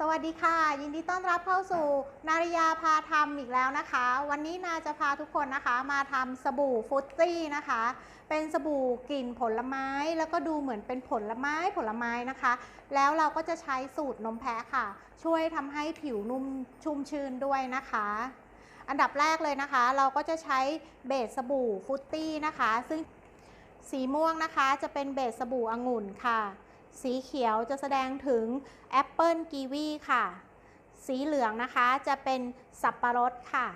สวัสดีค่ะ ยินดีต้อนรับเข้าสู่ นาริยาพาทำอีกแล้วนะคะ วันนี้นาจะพาทุกคนนะคะ มาทำสบู่ฟุตตี้นะคะ เป็นสบู่กลิ่นผลไม้แล้วก็ดูเหมือนเป็นผลไม้ผลไม้นะคะ แล้วเราก็จะใช้สูตรนมแพะค่ะ ช่วยทำให้ผิวนุ่มชุ่มชื้นด้วยนะคะ อันดับแรกเลยนะคะ เราก็จะใช้เบสสบู่ฟุตตี้นะคะ ซึ่งสีม่วงนะคะจะเป็นเบสสบู่องุ่นค่ะ สีเขียวจะแสดงถึงแอปเปิลกีวีค่ะ สีเหลืองนะคะจะเป็นสับปะรดค่ะ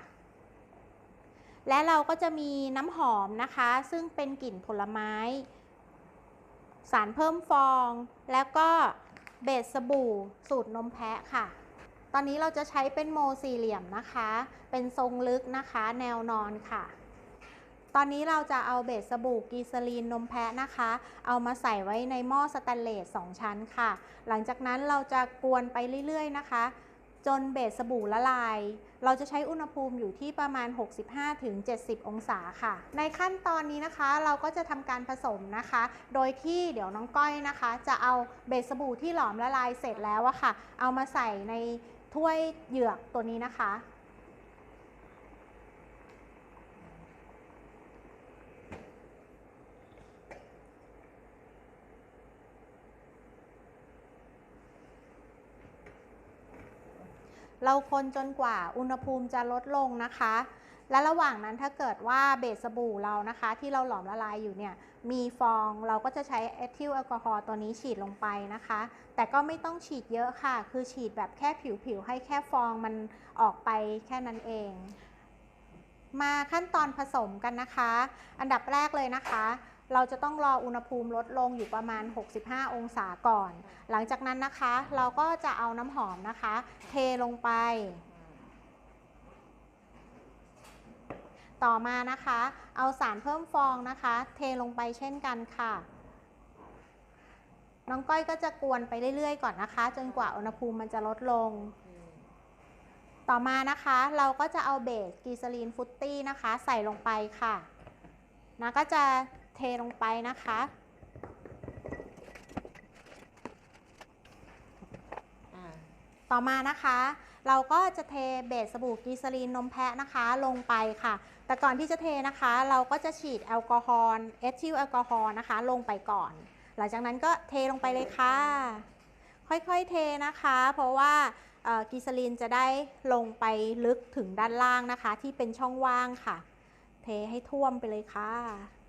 และเราก็จะมีน้ำหอมนะคะ ซึ่งเป็นกลิ่นผลไม้ สารเพิ่มฟอง แล้วก็เบสสบู่สูตรนมแพะค่ะ ตอนนี้เราจะใช้เป็นโมสี่เหลี่ยมนะคะ เป็นทรงลึกนะคะ แนวนอนค่ะ ตอนนี้เราจะเอาเบสสบู่กีซาลีนนมแพะนะคะ เอามาใส่ไว้ในหม้อสแตนเลส2ชั้นค่ะ หลังจากนั้นเราจะกวนไปเรื่อยๆนะคะ จนเบสสบู่ละลาย เราจะใช้อุณหภูมิอยู่ที่ประมาณ 65-70 องศาค่ะ ในขั้นตอนนี้นะคะเราก็จะทำการผสมนะคะ โดยที่เดี๋ยวน้องก้อยนะคะ จะเอาเบสสบู่ที่หลอมละลายเสร็จแล้วอะค่ะ เอามาใส่ในถ้วยเหยือกตัวนี้นะคะ เราคนจนกว่าอุณหภูมิจะลดลงนะคะ และระหว่างนั้นถ้าเกิดว่าเบสสบู่เรานะคะ ที่เราหลอมละลายอยู่เนี่ยมีฟองเราก็จะใช้เอทิลแอลกอฮอล์ตัวนี้ฉีดลงไปนะคะ แต่ก็ไม่ต้องฉีดเยอะค่ะ คือฉีดแบบแค่ผิวๆให้แค่ฟองมันออกไปแค่นั้นเอง มาขั้นตอนผสมกันนะคะ อันดับแรกเลยนะคะ เราจะต้องรออุณหภูมิลดลงอยู่ประมาณ 65 องศาก่อน หลังจากนั้นนะคะ เราก็จะเอาน้ำหอมนะคะ เทลงไป ต่อมานะคะ เอาสารเพิ่มฟองนะคะ เทลงไปเช่นกันค่ะน้องก้อยก็จะกวนไปเรื่อยๆ ก่อนนะคะ จนกว่าอุณหภูมิมันจะลดลง ต่อมานะคะ เราก็จะเอาเบสกีซาลีนฟุตตี้นะคะ ใส่ลงไปค่ะนะก็จะ เทลงไปนะคะ ต่อมานะคะ เราก็จะเทเบสสบู่กีซาลีนนมแพะนะคะลงไปค่ะ แต่ก่อนที่จะเทนะคะ เราก็จะฉีดแอลกอฮอล์เอทิลแอลกอฮอล์นะคะ ลงไปก่อน หลังจากนั้นก็เทลงไปเลยค่ะ ค่อยๆเทนะคะ เพราะว่ากีซาลีนจะได้ลงไปลึกถึงด้านล่างนะคะ ที่เป็นช่องว่างค่ะ เทให้ท่วมไปเลยค่ะ